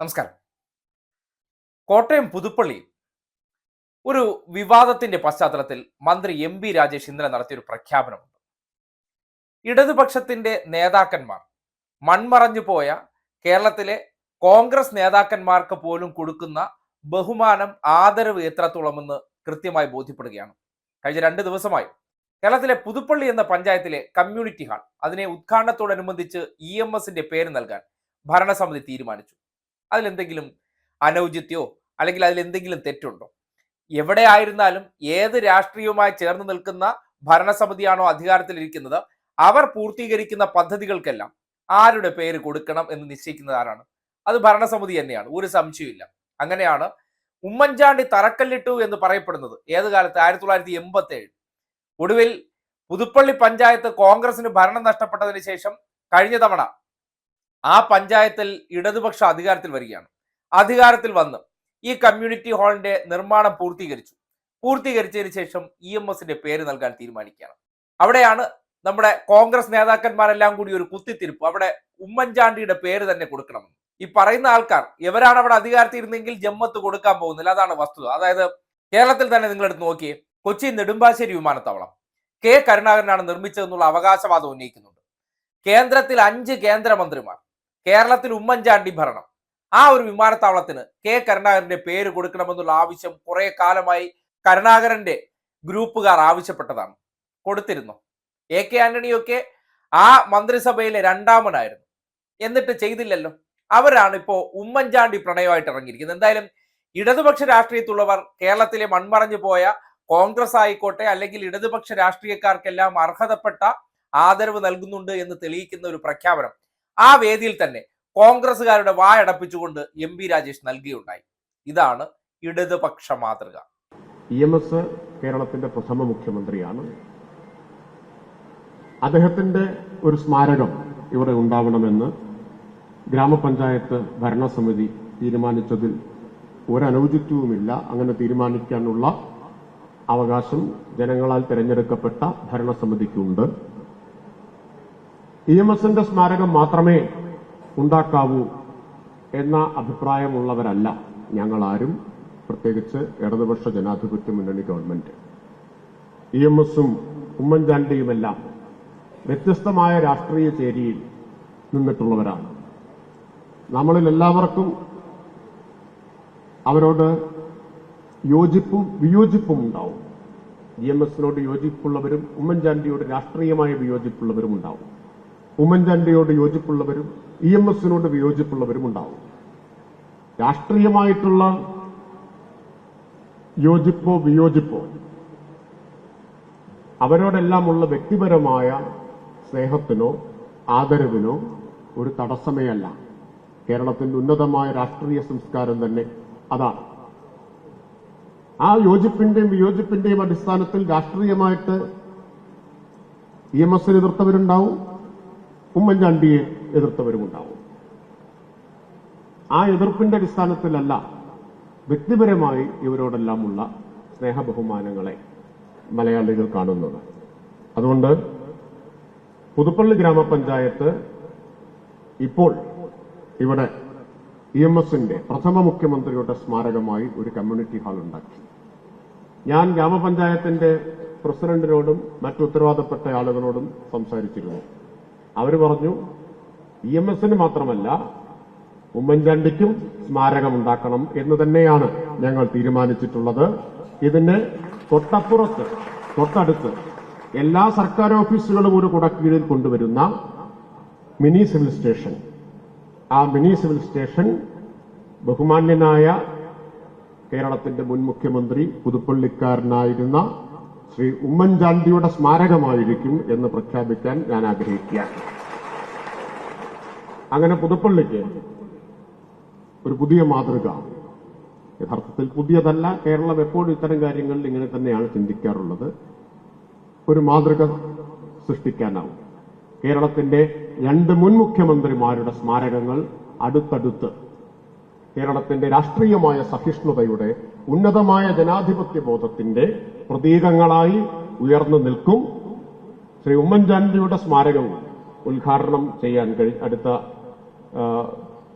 നമസ്കാരം. കോട്ടയം പുതുപ്പള്ളി ഒരു വിവാദത്തിന്റെ പശ്ചാത്തലത്തിൽ മന്ത്രി എം ബി രാജേഷ് ഇന്നലെ നടത്തിയൊരു പ്രഖ്യാപനമുണ്ട്. ഇടതുപക്ഷത്തിന്റെ നേതാക്കന്മാർ മൺമറഞ്ഞു പോയ കേരളത്തിലെ കോൺഗ്രസ് നേതാക്കന്മാർക്ക് പോലും കൊടുക്കുന്ന ബഹുമാനം ആദരവ് എത്രത്തോളമെന്ന് കൃത്യമായി ബോധ്യപ്പെടുകയാണ്. കഴിഞ്ഞ രണ്ട് ദിവസമായി കേരളത്തിലെ പുതുപ്പള്ളി എന്ന പഞ്ചായത്തിലെ കമ്മ്യൂണിറ്റി ഹാൾ അതിനെ ഉദ്ഘാടനത്തോടനുബന്ധിച്ച് ഇ എം എസിന്റെ പേര് നൽകാൻ ഭരണസമിതി തീരുമാനിച്ചു. അതിലെന്തെങ്കിലും അനൗചിത്യോ അല്ലെങ്കിൽ അതിലെന്തെങ്കിലും തെറ്റുണ്ടോ? എവിടെ ആയിരുന്നാലും ഏത് രാഷ്ട്രീയവുമായി ചേർന്ന് നിൽക്കുന്ന ഭരണസമിതിയാണോ അധികാരത്തിലിരിക്കുന്നത് അവർ പൂർത്തീകരിക്കുന്ന പദ്ധതികൾക്കെല്ലാം ആരുടെ പേര് കൊടുക്കണം എന്ന് നിശ്ചയിക്കുന്നത് ആരാണ്? അത് ഭരണസമിതി തന്നെയാണ് ഒരു സംശയമില്ല അങ്ങനെയാണ് ഉമ്മൻചാണ്ടി തറക്കല്ലിട്ടു എന്ന് പറയപ്പെടുന്നത്. ഏത് കാലത്ത്? ആയിരത്തി തൊള്ളായിരത്തി എൺപത്തി ഏഴ് ഒടുവിൽ പുതുപ്പള്ളി പഞ്ചായത്ത് കോൺഗ്രസിന് ഭരണം നഷ്ടപ്പെട്ടതിന് ശേഷം കഴിഞ്ഞ തവണ ആ പഞ്ചായത്തിൽ ഇടതുപക്ഷ അധികാരത്തിൽ വരികയാണ്. അധികാരത്തിൽ വന്ന് ഈ കമ്മ്യൂണിറ്റി ഹാളിന്റെ നിർമ്മാണം പൂർത്തീകരിച്ചു. പൂർത്തീകരിച്ചതിന് ശേഷം ഇ എം എസിന്റെ പേര് നൽകാൻ തീരുമാനിക്കുകയാണ്. അവിടെയാണ് നമ്മുടെ കോൺഗ്രസ് നേതാക്കന്മാരെല്ലാം കൂടി ഒരു കുത്തിത്തിരിപ്പ്. അവിടെ ഉമ്മൻചാണ്ടിയുടെ പേര് തന്നെ കൊടുക്കണമെന്ന് ഈ പറയുന്ന ആൾക്കാർ ഇവരാണ് അവിടെ അധികാരത്തിൽ ഇരുന്നെങ്കിൽ ജമ്മത്ത് കൊടുക്കാൻ പോകുന്നില്ല. അതാണ് വസ്തുത. അതായത് കേരളത്തിൽ തന്നെ നിങ്ങളെടുത്ത് നോക്കിയേ കൊച്ചി നെടുമ്പാശ്ശേരി വിമാനത്താവളം. കെ കരുണാകരനാണ് നിർമ്മിച്ചതെന്നുള്ള അവകാശവാദം ഉന്നയിക്കുന്നുണ്ട്. കേന്ദ്രത്തിൽ അഞ്ച് കേന്ദ്രമന്ത്രിമാർ. കേരളത്തിൽ ഉമ്മൻചാണ്ടി ഭരണം. ആ ഒരു വിമാനത്താവളത്തിന് കെ. കരുണാകരന്റെ പേര് കൊടുക്കണമെന്നുള്ള ആവശ്യം കുറെ കാലമായി കരുണാകരന്റെ ഗ്രൂപ്പുകാർ ആവശ്യപ്പെട്ടതാണ്. കൊടുത്തിരുന്നു. എ. കെ. ആന്റണിയൊക്കെ ആ മന്ത്രിസഭയിലെ രണ്ടാമനായിരുന്നു. എന്നിട്ട് ചെയ്തില്ലല്ലോ. അവരാണ് ഇപ്പോ ഉമ്മൻചാണ്ടി പ്രണയമായിട്ട് ഇറങ്ങിയിരിക്കുന്നത്. എന്തായാലും ഇടതുപക്ഷ രാഷ്ട്രീയത്തുള്ളവർ കേരളത്തിലെ മൺമറഞ്ഞു പോയ കോൺഗ്രസ് ആയിക്കോട്ടെ അല്ലെങ്കിൽ ഇടതുപക്ഷ രാഷ്ട്രീയക്കാർക്കെല്ലാം അർഹതപ്പെട്ട ആദരവ് നൽകുന്നുണ്ട് എന്ന് തെളിയിക്കുന്ന ഒരു പ്രഖ്യാപനം ആ വേദിയിൽ തന്നെ കോൺഗ്രസുകാരുടെ വായടപ്പിച്ചുകൊണ്ട് എം പി രാജേഷ് നൽകിയുണ്ടായി. ഇതാണ് ഇടതുപക്ഷ മാതൃക. ഇ എം എസ് കേരളത്തിന്റെ പ്രഥമ മുഖ്യമന്ത്രിയാണ്. അദ്ദേഹത്തിന്റെ ഒരു സ്മാരകം ഇവിടെ ഉണ്ടാവണമെന്ന് ഗ്രാമപഞ്ചായത്ത് ഭരണസമിതി തീരുമാനിച്ചതിൽ ഒരനൌചിത്വവുമില്ല. അങ്ങനെ തീരുമാനിക്കാനുള്ള അവകാശം ജനങ്ങളാൽ തിരഞ്ഞെടുക്കപ്പെട്ട ഭരണസമിതിക്കുണ്ട്. ഇ എം എസിന്റെ സ്മാരകം മാത്രമേ ഉണ്ടാക്കാവൂ എന്ന അഭിപ്രായമുള്ളവരല്ല ഞങ്ങളാരും പ്രത്യേകിച്ച് ഇടതുപക്ഷ ജനാധിപത്യ മുന്നണി ഗവൺമെന്റ്. ഇ എം എസും ഉമ്മൻചാണ്ടിയുമെല്ലാം വ്യത്യസ്തമായ രാഷ്ട്രീയ ചേരിയിൽ നിന്നിട്ടുള്ളവരാണ്. നമ്മളിൽ എല്ലാവർക്കും അവരോട് യോജിപ്പും വിയോജിപ്പും ഉണ്ടാവും. ഇ എം എസിനോട് യോജിപ്പുള്ളവരും ഉമ്മൻചാണ്ടിയോട് രാഷ്ട്രീയമായ വിയോജിപ്പുള്ളവരും ഉണ്ടാവും. ഉമ്മൻചാണ്ടിയോട് യോജിപ്പുള്ളവരും ഇ എം എസിനോട് വിയോജിപ്പുള്ളവരും ഉണ്ടാവും. രാഷ്ട്രീയമായിട്ടുള്ള യോജിപ്പോ വിയോജിപ്പോ അവരോടെല്ലാമുള്ള വ്യക്തിപരമായ സ്നേഹത്തിനോ ആദരവിനോ ഒരു തടസ്സമേ അല്ല കേരളത്തിന്റെ ഉന്നതമായ രാഷ്ട്രീയ സംസ്കാരം തന്നെ അതാണ്. ആ യോജിപ്പിന്റെയും വിയോജിപ്പിന്റെയും അടിസ്ഥാനത്തിൽ രാഷ്ട്രീയമായിട്ട് ഇ എം എസിന് എതിർത്തവരുണ്ടാവും. ഉമ്മൻചാണ്ടിയെ എതിർത്തവരുമുണ്ടാവും. ആ എതിർപ്പിന്റെ അടിസ്ഥാനത്തിലല്ല വ്യക്തിപരമായി ഇവരോടെല്ലാമുള്ള സ്നേഹബഹുമാനങ്ങളെ മലയാളികൾ കാണുന്നത്. അതുകൊണ്ട് പുതുപ്പള്ളി ഗ്രാമപഞ്ചായത്ത് ഇപ്പോൾ ഇവിടെ ഇ എം എസിന്റെ പ്രഥമ മുഖ്യമന്ത്രിയുടെ സ്മാരകമായി ഒരു കമ്മ്യൂണിറ്റി ഹാൾ ഉണ്ടാക്കി. ഞാൻ ഗ്രാമപഞ്ചായത്തിന്റെ പ്രസിഡന്റിനോടും മറ്റു ഉത്തരവാദപ്പെട്ട ആളുകളോടും സംസാരിച്ചിരുന്നു. അവർ പറഞ്ഞു ഇ എം എസിന് മാത്രമല്ല ഉമ്മൻചാണ്ടിക്കും സ്മാരകമുണ്ടാക്കണം എന്ന് തന്നെയാണ് ഞങ്ങൾ തീരുമാനിച്ചിട്ടുള്ളത്. ഇതിന് തൊട്ടപ്പുറത്ത് തൊട്ടടുത്ത് എല്ലാ സർക്കാർ ഓഫീസുകളും ഒരു കുടക്കീഴിൽ കൊണ്ടുവരുന്ന മിനി സിവിൽ സ്റ്റേഷൻ. ആ മിനി സിവിൽ സ്റ്റേഷൻ ബഹുമാന്യനായ കേരളത്തിന്റെ മുൻ മുഖ്യമന്ത്രി പുതുപ്പള്ളിക്കാരനായിരുന്ന ശ്രീ ഉമ്മൻചാണ്ടിയുടെ സ്മാരകമായിരിക്കും എന്ന് പ്രഖ്യാപിക്കാൻ ഞാൻ ആഗ്രഹിക്കുകയാണ്. അങ്ങനെ പുതുപ്പള്ളിക്ക് ഒരു പുതിയ മാതൃക. യഥാർത്ഥത്തിൽ പുതിയതല്ല കേരളം എപ്പോഴും ഇത്തരം കാര്യങ്ങളിൽ ഇങ്ങനെ തന്നെയാണ് ചിന്തിക്കാറുള്ളത്. ഒരു മാതൃക സൃഷ്ടിക്കാനാവും. കേരളത്തിന്റെ രണ്ട് മുൻ മുഖ്യമന്ത്രിമാരുടെ സ്മാരകങ്ങൾ അടുത്തടുത്ത്. കേരളത്തിന്റെ രാഷ്ട്രീയമായ സഹിഷ്ണുതയുടെ ഉന്നതമായ ജനാധിപത്യ ബോധത്തിന്റെ പ്രതീകങ്ങളായി ഉയർന്നു നിൽക്കും. ശ്രീ ഉമ്മൻചാണ്ടിയുടെ സ്മാരകവും ഉദ്ഘാടനം ചെയ്യാൻ കഴി അടുത്ത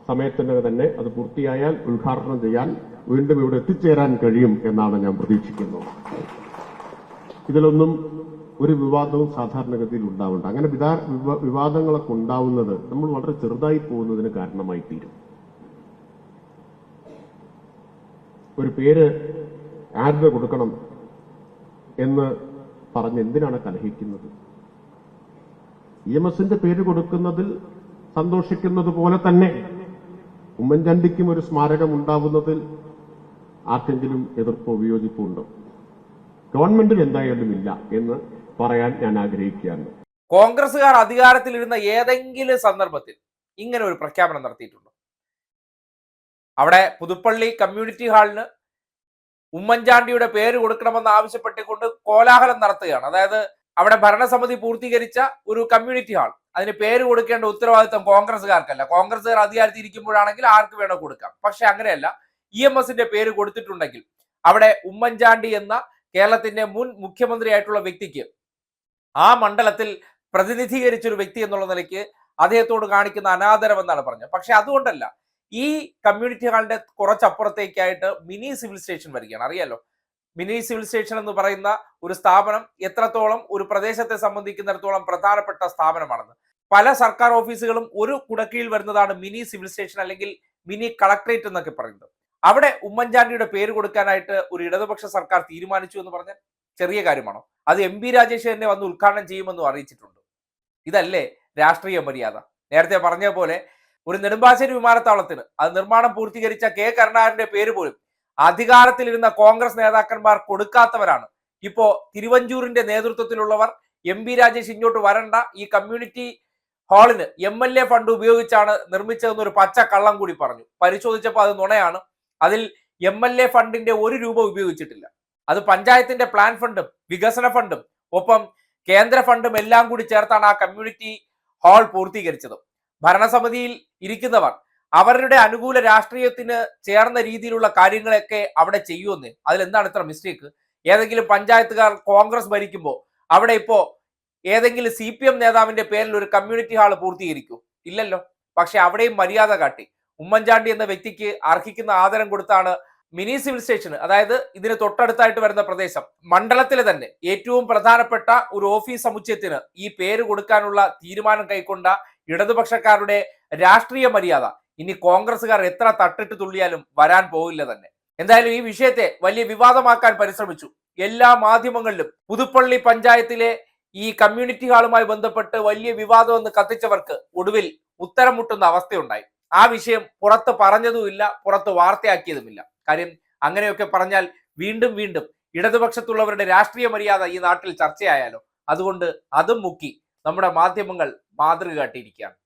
സമയത്തിന് തന്നെ അത് പൂർത്തിയായാൽ ഉദ്ഘാടനം ചെയ്യാൻ വീണ്ടും ഇവിടെ എത്തിച്ചേരാൻ കഴിയും എന്നാണ് ഞാൻ പ്രതീക്ഷിക്കുന്നത് ഇതിലൊന്നും ഒരു വിവാദവും സാധാരണഗതിയിൽ ഉണ്ടാവുന്നുണ്ട് അങ്ങനെ വിദാ വിവാദങ്ങളൊക്കെ ഉണ്ടാവുന്നത് നമ്മൾ വളരെ ചെറുതായി പോകുന്നതിന് കാരണമായി തീരും. ഒരു പേര് ആരുടെ കൊടുക്കണം? എന്ന് പറഞ്ഞ് എന്തിനാണ് കലഹിക്കുന്നത്? ഇ എം എസിന്റെ പേര് കൊടുക്കുന്നതിൽ സന്തോഷിക്കുന്നത് പോലെ തന്നെ ഉമ്മൻചാണ്ടിക്കും ഒരു സ്മാരകം ഉണ്ടാവുന്നതിൽ ആർക്കെങ്കിലും എതിർപ്പോ വിയോജിപ്പുണ്ടോ ഗവൺമെന്റിൽ എന്തായാലും ഇല്ല എന്ന് പറയാൻ ഞാൻ ആഗ്രഹിക്കുകയാണ്. കോൺഗ്രസുകാർ അധികാരത്തിലിരുന്ന ഏതെങ്കിലും സന്ദർഭത്തിൽ ഇങ്ങനെ ഒരു പ്രഖ്യാപനം നടത്തിയിട്ടുണ്ടോ? അവിടെ പുതുപ്പള്ളി കമ്മ്യൂണിറ്റി ഹാളിന് ഉമ്മൻചാണ്ടിയുടെ പേര് കൊടുക്കണമെന്ന് ആവശ്യപ്പെട്ടുകൊണ്ട് കോലാഹലം നടത്തുകയാണ്. അതായത് അവിടെ ഭരണസമിതി പൂർത്തീകരിച്ച ഒരു കമ്മ്യൂണിറ്റി ഹാൾ അതിന് പേര് കൊടുക്കേണ്ട ഉത്തരവാദിത്വം കോൺഗ്രസ്സുകാർക്കല്ല. കോൺഗ്രസ്സുകാർ അധികാരത്തിൽ ഇരിക്കുമ്പോഴാണെങ്കിൽ ആർക്ക് വേണോ കൊടുക്കാം. പക്ഷെ അങ്ങനെയല്ല. ഇ എം എസിന്റെ പേര് കൊടുത്തിട്ടുണ്ടെങ്കിൽ അവിടെ ഉമ്മൻചാണ്ടി എന്ന കേരളത്തിന്റെ മുൻ മുഖ്യമന്ത്രിയായിട്ടുള്ള വ്യക്തിക്ക് ആ മണ്ഡലത്തിൽ പ്രതിനിധീകരിച്ചൊരു വ്യക്തി എന്നുള്ള നിലയ്ക്ക് അദ്ദേഹത്തോട് കാണിക്കുന്ന അനാദരം എന്നാണ് പറഞ്ഞത്. പക്ഷെ അതുകൊണ്ടല്ല. ഈ കമ്മ്യൂണിറ്റി ഹാളിന്റെ കുറച്ചപ്പുറത്തേക്കായിട്ട് മിനി സിവിൽ സ്റ്റേഷൻ വരികയാണ്. അറിയാലോ? മിനി സിവിൽ സ്റ്റേഷൻ എന്ന് പറയുന്ന ഒരു സ്ഥാപനം എത്രത്തോളം ഒരു പ്രദേശത്തെ സംബന്ധിക്കുന്നിടത്തോളം പ്രധാനപ്പെട്ട സ്ഥാപനമാണെന്ന്. പല സർക്കാർ ഓഫീസുകളും ഒരു കുടക്കീഴിൽ വരുന്നതാണ് മിനി സിവിൽ സ്റ്റേഷൻ അല്ലെങ്കിൽ മിനി കളക്ടറേറ്റ് എന്നൊക്കെ പറയുന്നത്. അവിടെ ഉമ്മൻചാണ്ടിയുടെ പേര് കൊടുക്കാനായിട്ട് ഒരു ഇടതുപക്ഷ സർക്കാർ തീരുമാനിച്ചു എന്ന് പറഞ്ഞാൽ ചെറിയ കാര്യമാണോ? അത് എം പി രാജേഷ് തന്നെ വന്ന് ഉദ്ഘാടനം ചെയ്യുമെന്നും അറിയിച്ചിട്ടുണ്ട്. ഇതല്ലേ രാഷ്ട്രീയ മര്യാദ? നേരത്തെ പറഞ്ഞ പോലെ ഒരു നെടുമ്പാശ്ശേരി വിമാനത്താവളത്തിന്. അത് നിർമ്മാണം പൂർത്തീകരിച്ച കെ. കരുണാകരന്റെ പേര് പോലും അധികാരത്തിലിരുന്ന കോൺഗ്രസ് നേതാക്കന്മാർ കൊടുക്കാത്തവരാണ്. ഇപ്പോ തിരുവഞ്ചൂരിന്റെ നേതൃത്വത്തിലുള്ളവർ എം പി രാജേഷ് ഇങ്ങോട്ട് വരണ്ട. ഈ കമ്മ്യൂണിറ്റി ഹാളിന് എം എൽ എ ഫണ്ട് ഉപയോഗിച്ചാണ് നിർമ്മിച്ചതെന്ന് ഒരു പച്ച കള്ളം കൂടി പറഞ്ഞു. പരിശോധിച്ചപ്പോൾ അത് നുണയാണ്. അതിൽ എം എൽ എ ഫണ്ടിന്റെ ഒരു രൂപ ഉപയോഗിച്ചിട്ടില്ല. അത് പഞ്ചായത്തിന്റെ പ്ലാൻ ഫണ്ടും വികസന ഫണ്ടും ഒപ്പം കേന്ദ്ര ഫണ്ടും എല്ലാം കൂടി ചേർത്താണ് ആ കമ്മ്യൂണിറ്റി ഹാൾ പൂർത്തീകരിച്ചത്. ഭരണസമിതിയിൽ ഇരിക്കുന്നവർ അവരുടെ അനുകൂല രാഷ്ട്രീയത്തിന് ചേർന്ന രീതിയിലുള്ള കാര്യങ്ങളൊക്കെ അവിടെ ചെയ്യുമെന്ന്. അതിലെന്താണ് ഇത്ര മിസ്റ്റേക്ക് ഏതെങ്കിലും പഞ്ചായത്തുകാർ കോൺഗ്രസ് ഭരിക്കുമ്പോൾ അവിടെ ഇപ്പോ ഏതെങ്കിലും സി പി എം നേതാവിന്റെ പേരിൽ ഒരു കമ്മ്യൂണിറ്റി ഹാൾ പൂർത്തീകരിക്കൂ. ഇല്ലല്ലോ. പക്ഷെ അവിടെയും മര്യാദ കാട്ടി. ഉമ്മൻചാണ്ടി എന്ന വ്യക്തിക്ക് അർഹിക്കുന്ന ആദരം കൊടുത്താണ് മിനി സിവിൽ സ്റ്റേഷൻ അതായത് ഇതിന് തൊട്ടടുത്തായിട്ട് വരുന്ന പ്രദേശം മണ്ഡലത്തിലെ തന്നെ ഏറ്റവും പ്രധാനപ്പെട്ട ഒരു ഓഫീസ് സമുച്ചയത്തിന് ഈ പേര് കൊടുക്കാനുള്ള തീരുമാനം കൈക്കൊണ്ട ഇടതുപക്ഷക്കാരുടെ രാഷ്ട്രീയ മര്യാദ ഇനി കോൺഗ്രസ്സുകാർ എത്ര തട്ടിട്ട് തുള്ളിയാലും വരാൻ പോവില്ല തന്നെ. എന്തായാലും ഈ വിഷയത്തെ വലിയ വിവാദമാക്കാൻ പരിശ്രമിച്ചു. എല്ലാ മാധ്യമങ്ങളിലും പുതുപ്പള്ളി പഞ്ചായത്തിലെ ഈ കമ്മ്യൂണിറ്റി ഹാളുമായി ബന്ധപ്പെട്ട് വലിയ വിവാദം എന്ന് കത്തിച്ചവർക്ക് ഒടുവിൽ ഉത്തരം മുട്ടുന്ന അവസ്ഥയുണ്ടായി. ആ വിഷയം പുറത്ത് പറഞ്ഞതുമില്ല പുറത്ത് വാർത്തയാക്കിയതുമില്ല. കാര്യം അങ്ങനെയൊക്കെ പറഞ്ഞാൽ വീണ്ടും വീണ്ടും ഇടതുപക്ഷത്തുള്ളവരുടെ രാഷ്ട്രീയ മര്യാദ ഈ നാട്ടിൽ ചർച്ചയായാലോ? അതുകൊണ്ട് അതും മുക്കി നമ്മുടെ മാധ്യമങ്ങൾ മാതൃക കാട്ടിയിരിക്കുകയാണ്.